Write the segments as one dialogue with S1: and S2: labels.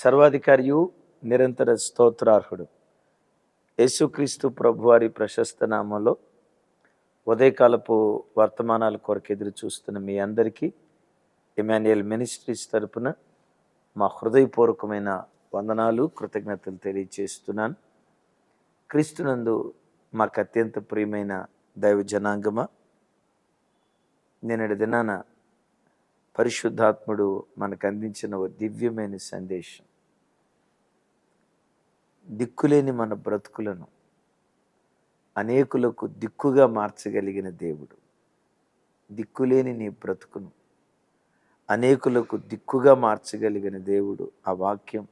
S1: సర్వాధికారియు నిరంతర స్తోత్రార్హుడు. యేసుక్రీస్తు ప్రభువారి ప్రశస్త నామంలో ఉదయకాలపు వర్తమానాల కొరకు ఎదురు చూస్తున్న మీ అందరికీ ఇమాన్యుయల్ మినిస్ట్రీస్ తరపున మా హృదయపూర్వకమైన వందనాలు కృతజ్ఞతలు తెలియజేస్తున్నాను. క్రీస్తునందు మాకు అత్యంత ప్రియమైన దైవ జనాంగమ? నిన్నటి దినాన పరిశుద్ధాత్ముడు మనకు అందించిన ఓ దివ్యమైన సందేశం. దిక్కులేని మన బ్రతుకులను అనేకులకు దిక్కుగా మార్చగలిగిన దేవుడు. దిక్కులేని నీ బ్రతుకును అనేకులకు దిక్కుగా మార్చగలిగిన దేవుడు. ఆ వాక్యం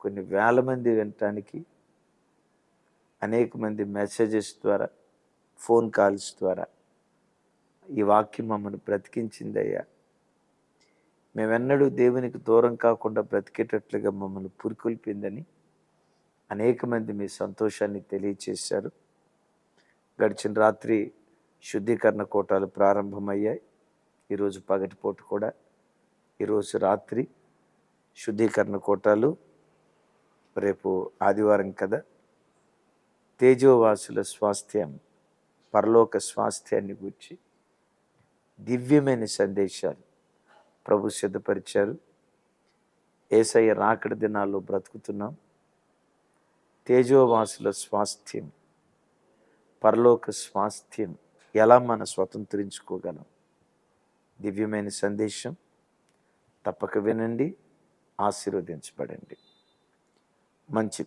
S1: కొన్ని వేల మంది వినటానికి అనేక మంది మెసేజెస్ ద్వారా ఫోన్ కాల్స్ ద్వారా ఈ వాక్యం మమ్మల్ని బ్రతికించిందయ్యా. మేమెన్నడూ దేవునికి దూరం కాకుండా బ్రతికేటట్లుగా మమ్మల్ని పురికొల్పిందని అనేక మంది మీ సంతోషాన్ని తెలియచేశారు. గడిచిన రాత్రి శుద్ధీకరణ కోటాలు ప్రారంభమయ్యాయి. ఈరోజు పగటిపూట కూడా ఈరోజు రాత్రి శుద్ధీకరణ కోటాలు రేపు ఆదివారం కదా. తేజోవాసుల స్వాస్థ్యం పరలోక స్వాస్థ్యాన్ని గురించి దివ్యమైన సందేశాలు ప్రభు సిద్ధపరిచారు. ఏసయ్య రాకడి దినాల్లో బ్రతుకుతున్నాం. తేజోవాసుల స్వాస్థ్యం పరలోక స్వాస్థ్యం ఎలా మన స్వతంత్రించుకోగలం? దివ్యమైన సందేశం. తప్పక వినండి ఆశీర్వదించబడండి. మంచి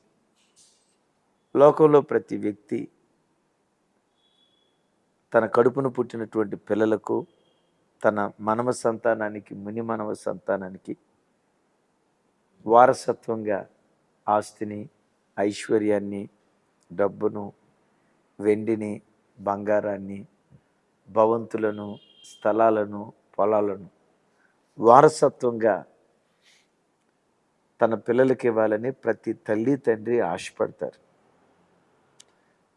S1: లోకంలో ప్రతి వ్యక్తి తన కడుపును పుట్టినటువంటి పిల్లలకు తన మనవ సంతానానికి ముని మనవ సంతానానికి వారసత్వంగా ఆస్తిని ఐశ్వర్యాన్ని డబ్బును వెండిని బంగారాన్ని భవంతులను స్థలాలను పొలాలను వారసత్వంగా తన పిల్లలకి ఇవ్వాలని ప్రతి తల్లి తండ్రి ఆశపడతారు.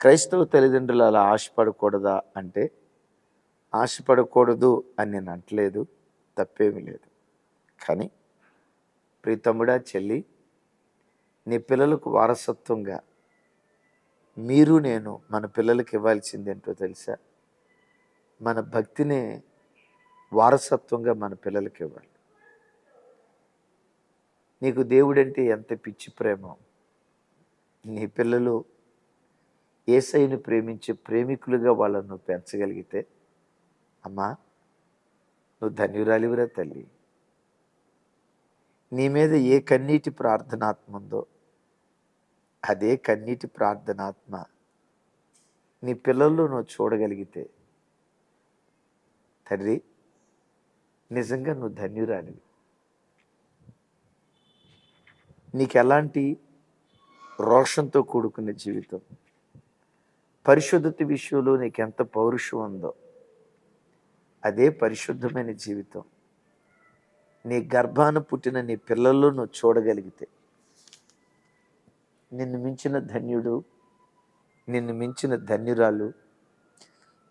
S1: క్రైస్తవ తల్లిదండ్రులు అలా ఆశపడకూడదా అంటే ఆశపడకూడదు అని నేను అంటలేదు తప్పేమీ లేదు. కానీ ప్రీతముడా చెల్లి నీ పిల్లలకు వారసత్వంగా మీరు నేను మన పిల్లలకి ఇవ్వాల్సింది ఏంటో తెలుసా? మన భక్తినే వారసత్వంగా మన పిల్లలకి ఇవ్వాలి. నీకు దేవుడంటే ఎంత పిచ్చి ప్రేమ. నీ పిల్లలు ఏసైని ప్రేమించే ప్రేమికులుగా వాళ్ళను పెంచగలిగితే అమ్మా నువ్వు ధన్యురాలివిరా తల్లి? నీ మీద ఏ కన్నీటి ప్రార్థనాత్మ ఉందో అదే కన్నీటి ప్రార్థనాత్మ నీ పిల్లల్లో నువ్వు చూడగలిగితే. తండ్రి నిజంగా నువ్వు ధన్యురాలివి. నీకు ఎలాంటి రోషంతో కూడుకున్న జీవితం? పరిశుద్ధత విషయంలో నీకు ఎంత పౌరుషం ఉందో అదే పరిశుద్ధమైన జీవితం. నీ గర్భాన పుట్టిన నీ పిల్లల్లో నువ్వు చూడగలిగితే. నిన్ను మించిన ధన్యుడు నిన్ను మించిన ధన్యురాలు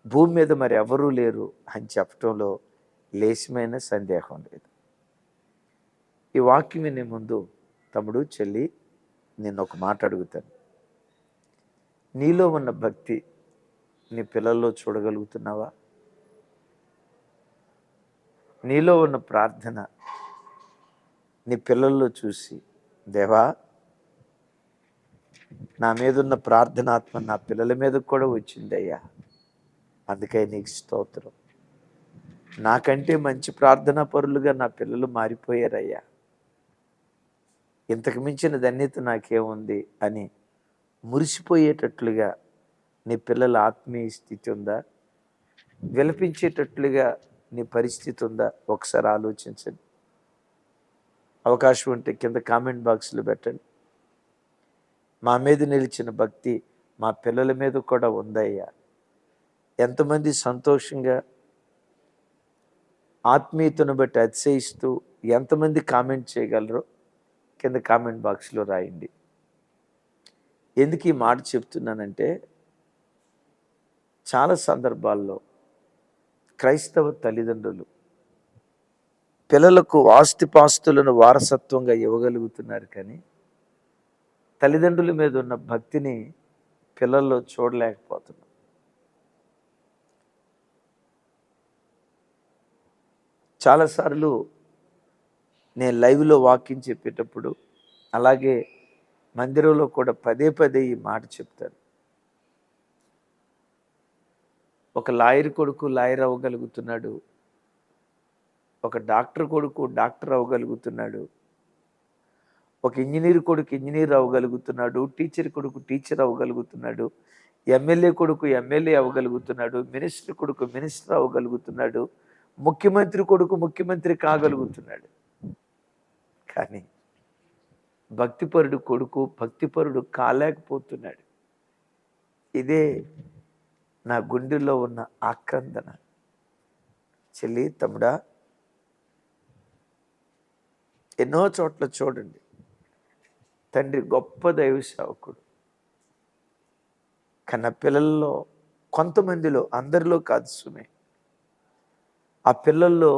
S1: భూమి మీద మరి ఎవరూ లేరు అని చెప్పటంలో లేశమైన సందేహం లేదు. ఈ వాక్యం వినే ముందు తమ్ముడు చెల్లి నేను ఒక మాట అడుగుతాను. నీలో ఉన్న భక్తి నీ పిల్లల్లో చూడగలుగుతున్నావా? నీలో ఉన్న ప్రార్థన నీ పిల్లల్లో చూసి దేవా నా మీద ఉన్న ప్రార్థనాత్మ నా పిల్లల మీద కూడా వచ్చిందయ్యా. అందుకే నీకు స్తోత్రం. నాకంటే మంచి ప్రార్థనా పరులుగా నా పిల్లలు మారిపోయారయ్యా. ఇంతకు మించిన ధన్యత నాకేముంది? అని మురిసిపోయేటట్లుగా నీ పిల్లల ఆత్మీయ స్థితి ఉందా? విలపించేటట్లుగా నీ పరిస్థితి ఉందా? ఒకసారి ఆలోచించండి. అవకాశం ఉంటే కింద కామెంట్ బాక్స్లో పెట్టండి. మా మీద నిలిచిన భక్తి మా పిల్లల మీద కూడా ఉందయ్యా. ఎంతమంది సంతోషంగా ఆత్మీయతను బట్టి అతిశయిస్తూ ఎంతమంది కామెంట్ చేయగలరో కింద కామెంట్ బాక్స్లో రాయండి. ఎందుకు ఈ మాట చెప్తున్నానంటే చాలా సందర్భాల్లో క్రైస్తవ తల్లిదండ్రులు పిల్లలకు ఆస్తిపాస్తులను వారసత్వంగా ఇవ్వగలుగుతున్నారు కానీ తల్లిదండ్రుల మీద ఉన్న భక్తిని పిల్లల్లో చూడలేకపోతున్నారు. చాలాసార్లు నేను లైవ్లో వాకింగ్ చెప్పేటప్పుడు అలాగే మందిరంలో కూడా పదే పదే ఈ మాట చెప్తాను. ఒక లాయర్ కొడుకు లాయర్ అవ్వగలుగుతున్నాడు. ఒక డాక్టర్ కొడుకు డాక్టర్ అవ్వగలుగుతున్నాడు. ఒక ఇంజనీర్ కొడుకు ఇంజనీర్ అవ్వగలుగుతున్నాడు. టీచర్ కొడుకు టీచర్ అవ్వగలుగుతున్నాడు. ఎమ్మెల్యే కొడుకు ఎమ్మెల్యే అవ్వగలుగుతున్నాడు. మినిస్టర్ కొడుకు మినిస్టర్ అవ్వగలుగుతున్నాడు. ముఖ్యమంత్రి కొడుకు ముఖ్యమంత్రి కాగలుగుతున్నాడు. కానీ భక్తిపరుడు కొడుకు భక్తిపరుడు కాలేకపోతున్నాడు. ఇదే నా గుండెల్లో ఉన్న ఆక్రందన. చెల్లి తమ్ముడా ఎన్నో చోట్ల చూడండి. తండ్రి గొప్ప దైవ సేవకుడు. కన్న పిల్లల్లో కొంతమందిలో అందరిలో కాదు సుమే. ఆ పిల్లల్లో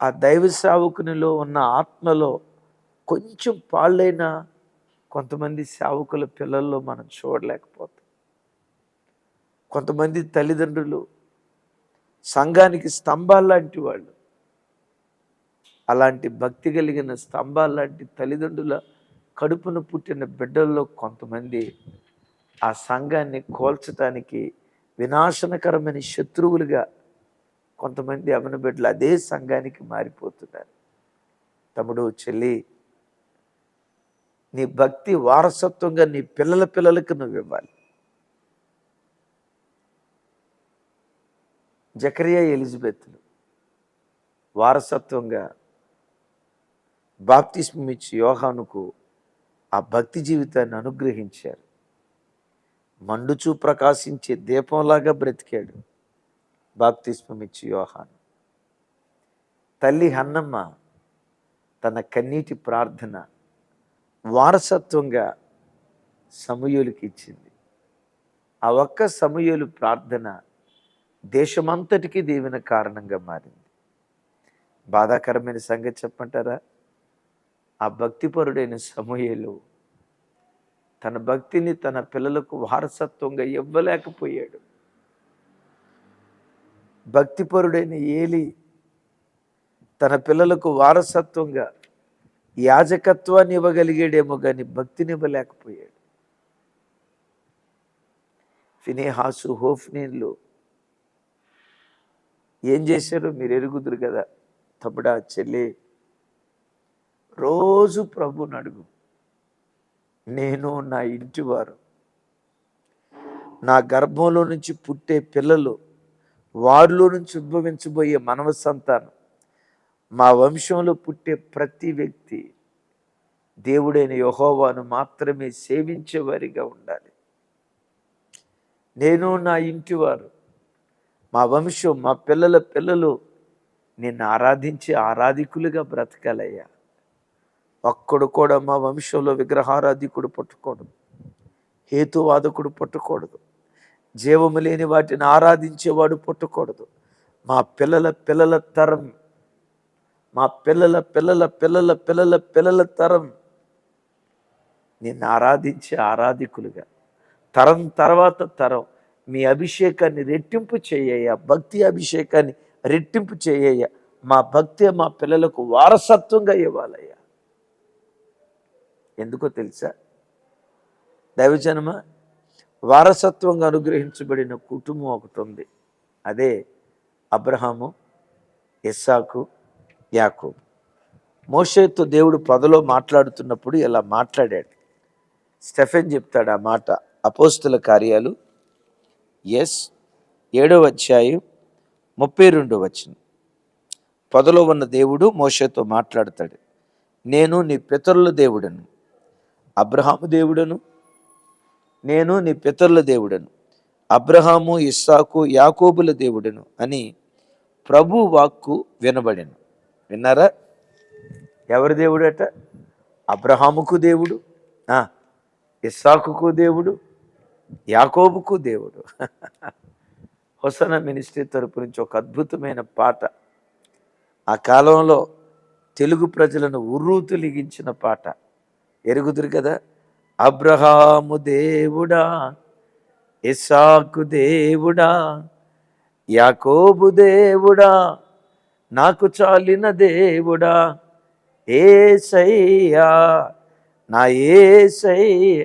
S1: ఆ దైవ సేవకునిలో ఉన్న ఆత్మలో కొంచెం పాళ్ళైన కొంతమంది సేవకుల పిల్లల్లో మనం చూడలేకపోతాం కొంతమంది తల్లిదండ్రులు సంఘానికి స్తంభాల్లాంటి వాళ్ళు. అలాంటి భక్తి కలిగిన స్తంభాలు లాంటి తల్లిదండ్రుల కడుపున పుట్టిన బిడ్డల్లో కొంతమంది ఆ సంఘాన్ని కోల్చటానికి వినాశనకరమైన శత్రువులుగా కొంతమంది అవన బిడ్డలు అదే సంఘానికి మారిపోతున్నారు. తమ్ముడు చెల్లి నీ భక్తి వారసత్వంగా నీ పిల్లల పిల్లలకు నువ్వు ఇవ్వాలి. జకరియా ఎలిజబెత్లు వారసత్వంగా బాప్తిస్మిచ్చి యోహానుకు ఆ భక్తి జీవితాన్ని అనుగ్రహించారు. మండుచూ ప్రకాశించే దీపంలాగా బ్రతికాడు బాప్తిస్మమిచ్చి యోహాను. తల్లి హన్నమ్మ తన కన్నీటి ప్రార్థన వారసత్వంగా సమయులకి ఇచ్చింది. ఆ ఒక్క సమూయులు ప్రార్థన దేశమంతటికీ దీవెన కారణంగా మారింది. బాధాకరమైన సంగతి చెప్పంటారా ఆ భక్తిపరుడైన సమూహలు తన భక్తిని తన పిల్లలకు వారసత్వంగా ఇవ్వలేకపోయాడు. భక్తిపరుడైన ఏలి తన పిల్లలకు వారసత్వంగా యాజకత్వాన్ని ఇవ్వగలిగాడేమో కానీ భక్తిని ఇవ్వలేకపోయాడు. ఫినేహాసు హోఫ్నీన్లు ఏం చేశారో? మీరు ఎరుగుదురు కదా. తమ్ముడా చెల్లి రోజు ప్రభుని అడుగు. నేను నా ఇంటి వారు. నా గర్భంలో నుంచి పుట్టే పిల్లలు వారిలో నుంచి ఉద్భవించబోయే మనవ సంతానం మా వంశంలో పుట్టే ప్రతి వ్యక్తి దేవుడైన యహోవాను మాత్రమే సేవించేవారిగా ఉండాలి. నేను నా ఇంటివారు మా వంశం మా పిల్లల పిల్లలు నిన్ను ఆరాధించే ఆరాధికులుగా బ్రతకాలయ్యా. ఒక్కడు కూడా మా వంశంలో విగ్రహారాధికుడు పుట్టకూడదు. హేతువాదకుడు పుట్టకూడదు. జీవము లేని వాటిని ఆరాధించేవాడు పుట్టకూడదు. మా పిల్లల పిల్లల తరం మా పిల్లల పిల్లల పిల్లల పిల్లల పిల్లల తరం నిన్ను ఆరాధించే ఆరాధికులుగా. తరం తర్వాత తరం మీ అభిషేకాన్ని రెట్టింపు చేయ భక్తి అభిషేకాన్ని రెట్టింపు చేయ మా భక్తి మా పిల్లలకు వారసత్వంగా ఇవ్వాలయ్యా. ఎందుకో తెలుసా? దైవజనమ వారసత్వంగా అనుగ్రహించబడిన కుటుంబం ఒకటి ఉంది. అదే అబ్రహాము ఇస్సాకు యాకు మోషేతో దేవుడు పదలో మాట్లాడుతున్నప్పుడు ఇలా మాట్లాడాడు. స్టెఫెన్ చెప్తాడు ఆ మాట. అపోస్తుల కార్యాలు ఎస్ ఏడవ అధ్యాయం ముప్పై రెండో వచ్చిన పొదలో ఉన్న దేవుడు మోషతో మాట్లాడతాడు నేను నీ పితరుల దేవుడను అబ్రహాము దేవుడను నేను నీ పితరుల దేవుడను అబ్రహాము ఇస్సాకు యాకోబుల దేవుడను అని ప్రభు వాక్కు వినబడిను. విన్నారా? ఎవరి దేవుడట? అబ్రహాముకు దేవుడు ఇస్సాకుకు దేవుడు యాకోబుకు దేవుడు. హొసన మినిస్ట్రీ తరపు నుంచి ఒక అద్భుతమైన పాట. ఆ కాలంలో తెలుగు ప్రజలను ఉర్రూతులిగించిన పాట. ఎరుగుదురు కదా? అబ్రహాము దేవుడా ఇసాకు దేవుడా యాకోబు దేవుడా నాకు చాలిన దేవుడా ఏసయ్యా నా ఏసయ్య.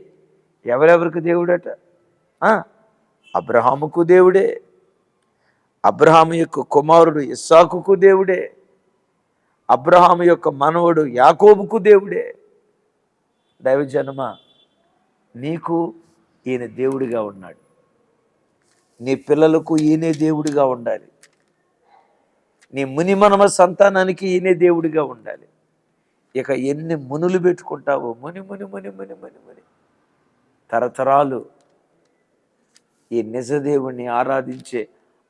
S1: ఎవరెవరికి దేవుడట? అబ్రహాముకు దేవుడే. అబ్రహాము యొక్క కుమారుడు ఇస్సాకుకు దేవుడే. అబ్రహాము యొక్క మనవడు యాకోబుకు దేవుడే. దైవజనమ నీకు ఈయన దేవుడిగా ఉన్నాడు. నీ పిల్లలకు ఈయనే దేవుడిగా ఉండాలి. నీ ముని మనమ సంతానానికి ఈయనే దేవుడిగా ఉండాలి. ఇక ఎన్ని మునులు పెట్టుకుంటావో ముని ముని ముని ముని ముని ముని తరతరాలు ఈ నిజదేవుణ్ణి ఆరాధించే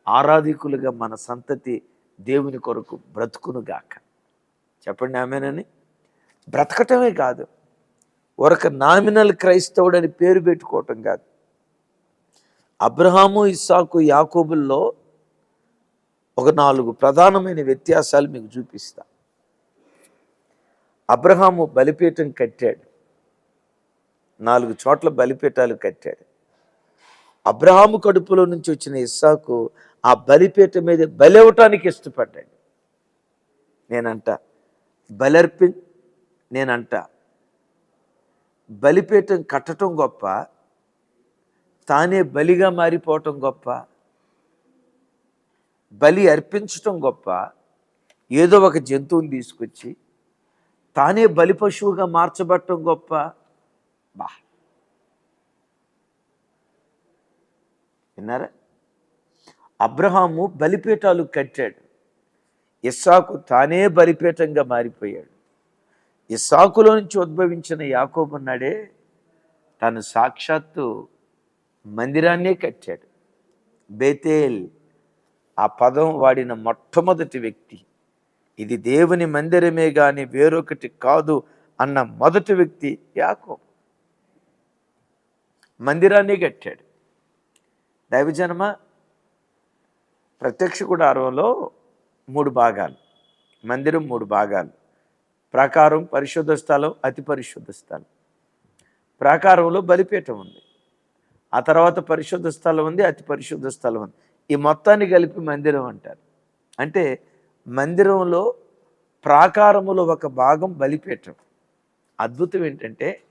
S1: ఆరాధికులుగా మన సంతతి దేవుని కొరకు బ్రతుకునుగాక చెప్పండి ఆమెనని? బ్రతకటమే కాదు. ఒక నామినల్ క్రైస్తవుడని పేరు పెట్టుకోవటం కాదు. అబ్రహాము ఇస్సాకు యాకోబుల్లో ఒక నాలుగు ప్రధానమైన వ్యత్యాసాలు మీకు చూపిస్తా. అబ్రహాము బలిపీఠం కట్టాడు. నాలుగు చోట్ల బలిపీఠాలు కట్టాడు. అబ్రహాము కడుపులో నుంచి వచ్చిన ఇస్సాకు ఆ బలిపేట మీద బలివ్వటానికి ఇష్టపడ్డాడు? నేనంట. బలర్పి నేనంట. బలిపేటం కట్టడం గొప్ప తానే బలిగా మారిపోవటం గొప్ప బలి అర్పించటం గొప్ప ఏదో ఒక జంతువుని తీసుకొచ్చి తానే బలి పశువుగా మార్చబట్టం గొప్ప. బా విన్నారా? అబ్రహాము బలిపీఠాలు కట్టాడు. ఇస్సాకు తానే బలిపీఠంగా మారిపోయాడు. ఇస్సాకులో నుంచి ఉద్భవించిన యాకోబున్నాడే తను సాక్షాత్తు మందిరాన్నే కట్టాడు. బేతేల్ ఆ పదం వాడిన మొట్టమొదటి వ్యక్తి. ఇది దేవుని మందిరమే కానీ వేరొకటి కాదు అన్న మొదటి వ్యక్తి యాకో మందిరాన్ని కట్టాడు. దైవజన్మ ప్రత్యక్ష గుడారంలో మూడు భాగాలు. మందిరం మూడు భాగాలు. ప్రాకారం పరిశుద్ధ స్థలం అతి పరిశుద్ధ స్థలం. ప్రాకారంలో బలిపీఠం ఉంది. ఆ తర్వాత పరిశుద్ధ స్థలం ఉంది అతి పరిశుద్ధ స్థలం ఉంది. ఈ మొత్తాన్ని కలిపి మందిరం అంటారు. అంటే మందిరంలో ప్రాకారములో ఒక భాగం బలిపీఠం. అద్భుతం ఏంటంటే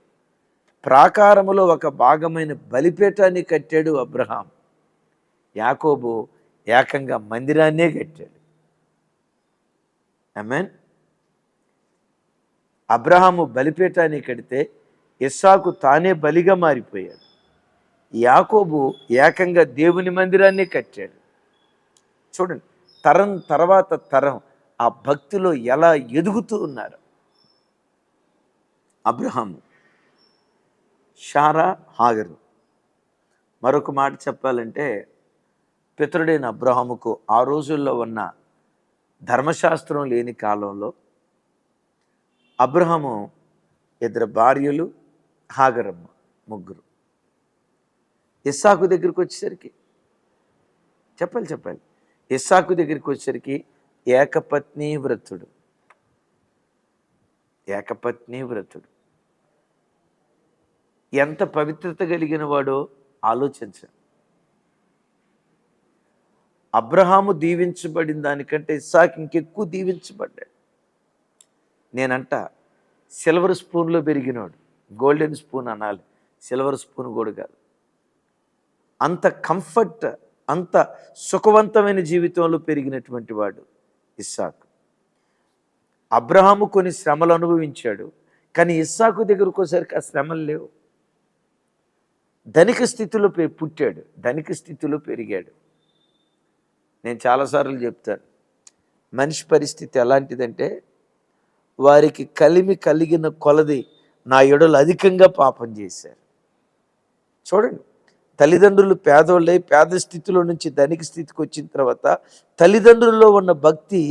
S1: ప్రాకారములో ఒక భాగమైన బలిపీఠాన్ని కట్టాడు అబ్రహాం యాకోబు ఏకంగా మందిరాన్నే కట్టాడు. మీన్ అబ్రహాము బలిపీఠాన్ని కడితే ఇస్సాకు తానే బలిగా మారిపోయాడు. యాకోబు ఏకంగా దేవుని మందిరాన్ని కట్టాడు. చూడండి తరం తర్వాత తరం ఆ భక్తిలో ఎలా ఎదుగుతూ ఉన్నారు. అబ్రహాము షారా హాగరు. మరొక మాట చెప్పాలంటే పితరుడైన అబ్రహాముకు ఆ రోజుల్లో ఉన్న ధర్మశాస్త్రం లేని కాలంలో అబ్రహము ఇద్దరు భార్యలు హాగరమ్మ ముగ్గురు. ఇస్సాకు దగ్గరికి వచ్చేసరికి చెప్పాలి చెప్పాలి. ఇస్సాకు దగ్గరికి వచ్చేసరికి ఏకపత్ని వ్రతుడు ఏకపత్ని వ్రతుడు ఎంత పవిత్రత కలిగిన వాడో ఆలోచించాను అబ్రహాము దీవించబడిన దానికంటే ఇస్సాక్ ఇంకెక్కువ దీవించబడ్డాడు. నేనంట సిల్వర్ స్పూన్లో పెరిగినాడు గోల్డెన్ స్పూన్ అనాలి సిల్వర్ స్పూన్ కూడా కాదు. అంత కంఫర్ట్ అంత సుఖవంతమైన జీవితంలో పెరిగినటువంటి వాడు ఇస్సాకు. అబ్రహాము కొన్ని శ్రమలు అనుభవించాడు కానీ ఇస్సాకు దగ్గరకు వచ్చేసరికి ఆ శ్రమలు లేవు. ధనిక స్థితిలో పె- పుట్టాడు ధనిక స్థితిలో పెరిగాడు. నేను చాలాసార్లు చెప్తాను. మనిషి పరిస్థితి ఎలాంటిదంటే వారికి కలిమి కలిగిన కొలది నా ఎడలు అధికంగా పాపం చేశారు. చూడండి తల్లిదండ్రులు పేదోళ్ళై పేద స్థితిలో నుంచి ధనిక స్థితికి వచ్చిన తర్వాత తల్లిదండ్రుల్లో ఉన్న భక్తి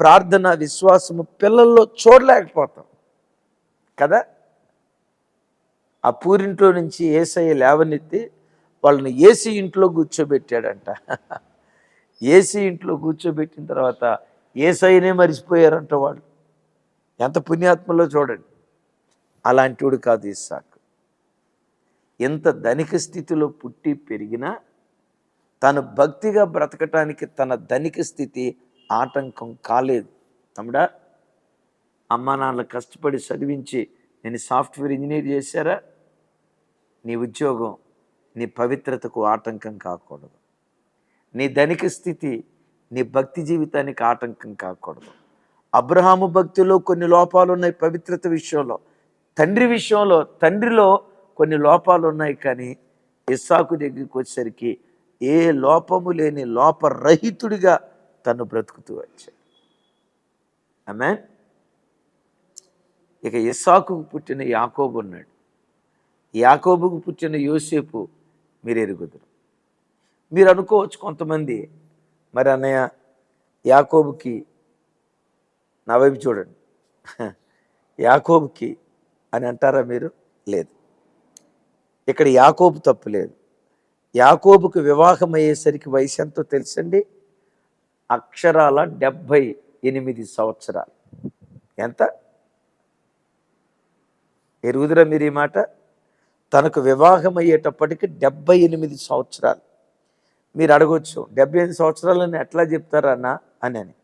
S1: ప్రార్థన విశ్వాసము పిల్లల్లో చూడలేకపోతాం. కదా? ఆ పూరింట్లో నుంచి ఏసయ్య లేవనెత్తి వాళ్ళని ఏసీ ఇంట్లో కూర్చోబెట్టాడంట. ఏసీ ఇంట్లో కూర్చోబెట్టిన తర్వాత ఏసైనే మరిచిపోయారంట వాళ్ళు. ఎంత పుణ్యాత్మలో చూడండి. అలాంటివాడు కాదు ఇస్సాక్. ఎంత ధనిక స్థితిలో పుట్టి పెరిగినా తను భక్తిగా బ్రతకటానికి తన ధనిక స్థితి ఆటంకం కాలేదు. తమ్ముడా అమ్మా నాన్న కష్టపడి చదివించి నేను సాఫ్ట్వేర్ ఇంజనీర్ చేశారా? నీ ఉద్యోగం నీ పవిత్రతకు ఆటంకం కాకూడదు. నీ ధనిక స్థితి నీ భక్తి జీవితానికి ఆటంకం కాకూడదు. అబ్రహాము భక్తిలో కొన్ని లోపాలు ఉన్నాయి పవిత్రత విషయంలో తండ్రి విషయంలో తండ్రిలో కొన్ని లోపాలు ఉన్నాయి కానీ ఇస్సాకు దగ్గరికి వచ్చేసరికి ఏ లోపము లేని లోపరహితుడిగా తను బ్రతుకుతూ వచ్చాడు. ఆమె ఇక ఇస్సాకుకు పుట్టిన యాకోబు ఉన్నాడు. యాకోబుకు పుట్టిన యోసేపు మీరు ఎరుగుదురు మీరు అనుకోవచ్చు కొంతమంది. మరి అన్నయ్య యాకోబుకి నా వైపు చూడండి. యాకోబుకి అని అంటారా మీరు? లేదు. ఇక్కడ యాకోబు తప్పు లేదు. యాకోబుకు వివాహం అయ్యేసరికి వయసు ఎంతో తెలుసండి? అక్షరాల డెబ్భై ఎనిమిది సంవత్సరాలు. ఎంత? ఎరుగుదురా మీరు ఈ మాట? తనకు వివాహం అయ్యేటప్పటికి డెబ్బై ఎనిమిది సంవత్సరాలు. మీరు అడగొచ్చు. డెబ్బై ఐదు సంవత్సరాలని ఎట్లా చెప్తారన్నా అని. అని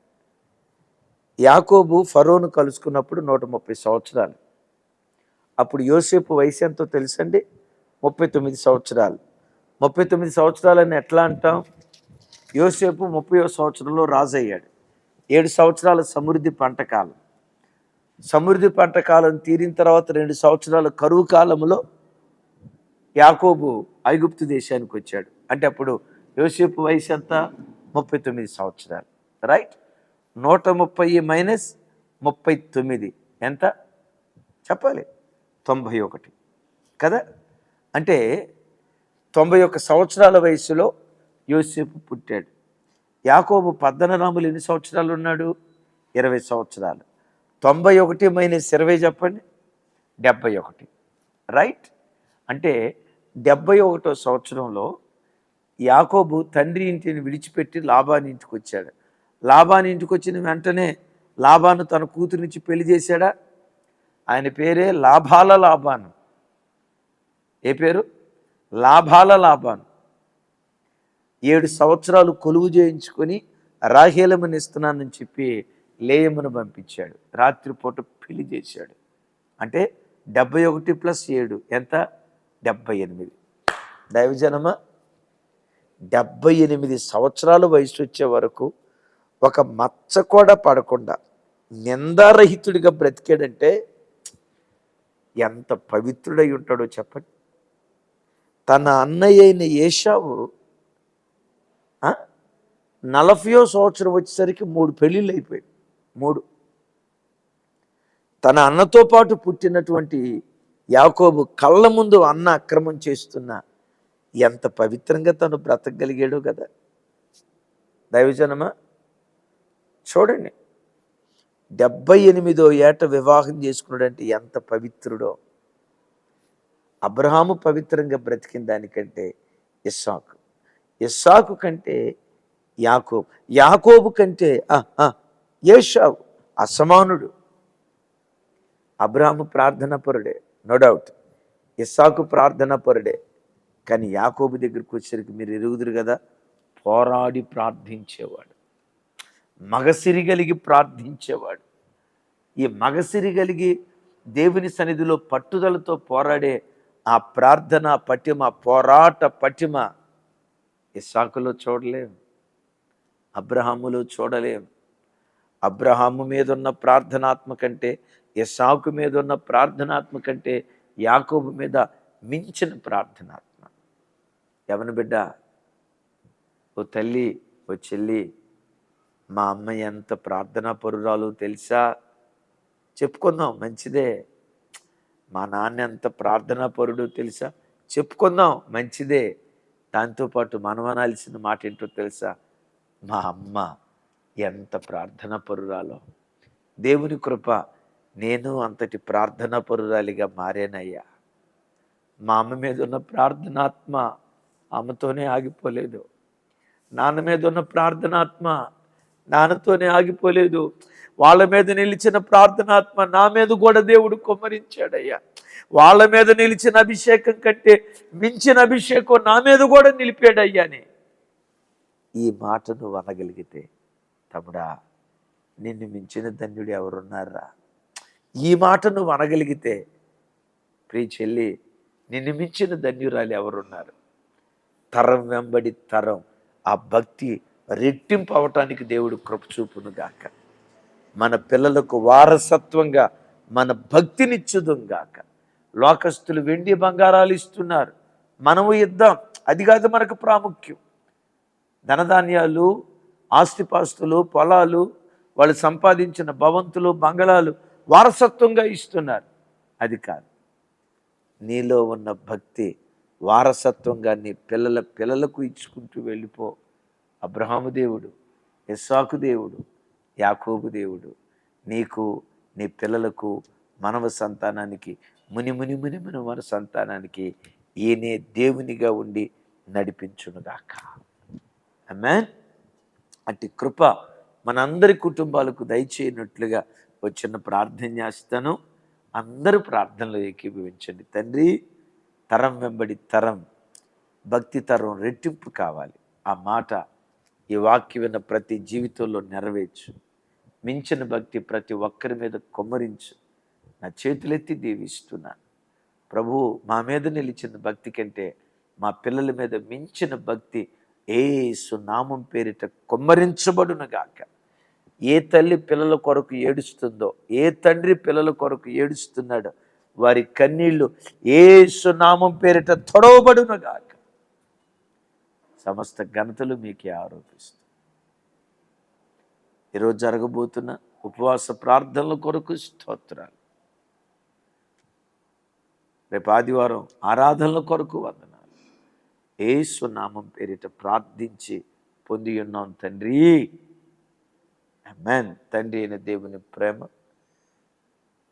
S1: యాకోబు ఫరోను కలుసుకున్నప్పుడు నూట ముప్పై సంవత్సరాలు. అప్పుడు యోసేపు వయసు ఎంతో తెలుసండి? ముప్పై తొమ్మిది సంవత్సరాలు. ముప్పై తొమ్మిది సంవత్సరాలని ఎట్లా అంటాం? యోసేపు ముప్పై సంవత్సరంలో రాజు అయ్యాడు ఏడు సంవత్సరాల సమృద్ధి పంట కాలం. సమృద్ధి పంట కాలం తీరిన తర్వాత రెండు సంవత్సరాల కరువు కాలంలో యాకోబు ఐగుప్తు దేశానికి వచ్చాడు. అంటే అప్పుడు యోసేపు వయసు ఎంత? ముప్పై తొమ్మిది సంవత్సరాలు. రైట్ నూట ముప్పై మైనస్ ముప్పై తొమ్మిది. ఎంత? చెప్పాలి. తొంభై ఒకటి. కదా? అంటే తొంభై ఒక్క సంవత్సరాల వయసులో యోసేపు పుట్టాడు. యాకోబు పద్దనరాములు ఎన్ని సంవత్సరాలు ఉన్నాడు? ఇరవై సంవత్సరాలు. తొంభై ఒకటి మైనస్ ఇరవై చెప్పండి. డెబ్బై ఒకటి. రైట్ అంటే డెబ్బై ఒకటో సంవత్సరంలో యాకోబు తండ్రి ఇంటిని విడిచిపెట్టి లాభాని ఇంటికి వచ్చాడు. లాభాని ఇంటికి వచ్చిన వెంటనే లాభాను తన కూతురు నుంచి పెళ్ళి చేశాడా? ఆయన పేరే లాభాల లాభాను ఏ పేరు? లాభాల లాభాను ఏడు సంవత్సరాలు కొలువు చేయించుకొని రాహేలమని ఇస్తున్నానని చెప్పి లేయమును పంపించాడు. రాత్రిపూట పెళ్ళి చేశాడు. అంటే డెబ్బై ఒకటి ప్లస్ ఏడు ఎంత? డెబ్బై ఎనిమిది. దైవజనమా? డెబ్బై ఎనిమిది సంవత్సరాల వయసు వచ్చే వరకు ఒక మచ్చ కూడా పడకుండా నిందారహితుడిగా బ్రతికాడంటే ఎంత పవిత్రుడై ఉంటాడో చెప్పండి. తన అన్నయ్య అయిన ఏషావు నలభయో సంవత్సరం వచ్చేసరికి మూడు పెళ్ళిళ్ళు అయిపోయాయి. మూడు. తన అన్నతో పాటు పుట్టినటువంటి యాకోబు కళ్ళ ముందు అన్న అక్రమం చేస్తున్న ఎంత పవిత్రంగా తను బ్రతకగలిగాడో కదా. దైవజనమా? చూడండి. డెబ్బై ఎనిమిదో ఏట వివాహం చేసుకున్నాడంటే ఎంత పవిత్రుడో. అబ్రహాము పవిత్రంగా బ్రతికిన దానికంటే ఇస్సాకు. ఇస్సాకు కంటే యాకోబు. యాకోబు కంటే ఆ, ఆ, ఏషావు అసమానుడు. అబ్రహాము ప్రార్థన పరుడే నో డౌట్. ఇస్సాకు ప్రార్థన పరుడే కానీ యాకోబు దగ్గరికి వచ్చేసరికి మీరు ఎరుగుదురు కదా? పోరాడి ప్రార్థించేవాడు. మగసిరి కలిగి ప్రార్థించేవాడు. ఈ మగసిరి కలిగి దేవుని సన్నిధిలో పట్టుదలతో పోరాడే ఆ ప్రార్థన పటిమ పోరాట పటిమ ఇసాకులో చూడలేం. అబ్రహాములో చూడలేం. అబ్రహాము మీద ఉన్న ప్రార్థనాత్మ కంటే ఇసాకు మీద ఉన్న ప్రార్థనాత్మ కంటే యాకోబు మీద మించిన ప్రార్థనాత్మ ఎవని బిడ్డ? ఓ తల్లి ఓ చెల్లి మా అమ్మ ఎంత ప్రార్థనా పరురాలు తెలుసా? చెప్పుకుందాం మంచిదే. మా నాన్న ఎంత ప్రార్థనా పరుడు తెలుసా? చెప్పుకుందాం మంచిదే. దాంతోపాటు మనమనాల్సిన మాట ఏంటో తెలుసా? మా అమ్మ ఎంత ప్రార్థన పరురాలో. దేవుని కృప నేను అంతటి ప్రార్థన పరురాలిగా మారానయ్యా. మా అమ్మ మీద ఉన్న ప్రార్థనాత్మ అమ్మతోనే ఆగిపోలేదు. నాన్న మీద ఉన్న ప్రార్థనాత్మ నాన్నతోనే ఆగిపోలేదు. వాళ్ళ మీద నిలిచిన ప్రార్థనాత్మ నా మీద కూడా దేవుడు కుమ్మరించాడయ్యా. వాళ్ళ మీద నిలిచిన అభిషేకం కంటే మించిన అభిషేకం నా మీద కూడా నిలిపాడయ్యాని ఈ మాటను వనగలిగితే తమ్ముడా నిన్ను మించిన ధన్యుడు ఎవరున్నారా? ఈ మాటను వనగలిగితే అనగలిగితే ప్రియ చెల్లి నిన్ను మించిన ధన్యురాలు ఎవరున్నారు? తరం వెంబడి తరం. ఆ భక్తి రెట్టింపు అవటానికి దేవుడు కృపచూపును గాక. మన పిల్లలకు వారసత్వంగా మన భక్తినిచ్చుదుం గాక. లోకస్తులు వెండి బంగారాలు ఇస్తున్నారు. మనము ఇద్దాం. అది కాదు మనకు ప్రాముఖ్యం. ధనధాన్యాలు ఆస్తిపాస్తులు పొలాలు వాళ్ళు సంపాదించిన భవంతులు బంగళాలు వారసత్వంగా ఇస్తున్నారు. అది కాదు. నీలో ఉన్న భక్తి వారసత్వంగా నీ పిల్లల పిల్లలకు ఇచ్చుకుంటూ వెళ్ళిపో. అబ్రహాము దేవుడు ఇస్సాకు దేవుడు యాకోబు దేవుడు నీకు నీ పిల్లలకు మనవ సంతానానికి ముని ముని ముని ముని మన సంతానానికి ఈయనే దేవునిగా ఉండి నడిపించునుగాక అమ్మాన్ అట్టి కృప మనందరి కుటుంబాలకు దయచేయనట్లుగా వచ్చిన ప్రార్థన చేస్తాను. అందరూ ప్రార్థనలో ఏకీభవించండి. తండ్రి తరం వెంబడి తరం భక్తి తరం రెట్టింపు కావాలి. ఆ మాట ఈ వాక్యం విన్న ప్రతి జీవితంలో నెరవేర్చు. మించిన భక్తి ప్రతి ఒక్కరి మీద కొమ్మరించు. నా చేతులెత్తి దీవిస్తున్నాను. ప్రభు మా మీద నిలిచిన భక్తి కంటే మా పిల్లల మీద మించిన భక్తి ఏ సునామం పేరిట కొమ్మరించబడునగాక. ఏ తల్లి పిల్లల కొరకు ఏడుస్తుందో ఏ తండ్రి పిల్లల కొరకు ఏడుస్తున్నాడో వారి కన్నీళ్ళు ఏసు నామం పేరిట తొడవబడునగాక సమస్త ఘనతలు మీకే ఆరోపిస్తూ. ఈరోజు జరగబోతున్న ఉపవాస ప్రార్థనల కొరకు స్తోత్రాలు. రేపు ఆదివారం ఆరాధనల కొరకు వందనాలు. ఏసు పేరిట ప్రార్థించి పొంది ఉన్నాం తండ్రి. అమెన్ తండ్రి అయిన దేవుని ప్రేమ.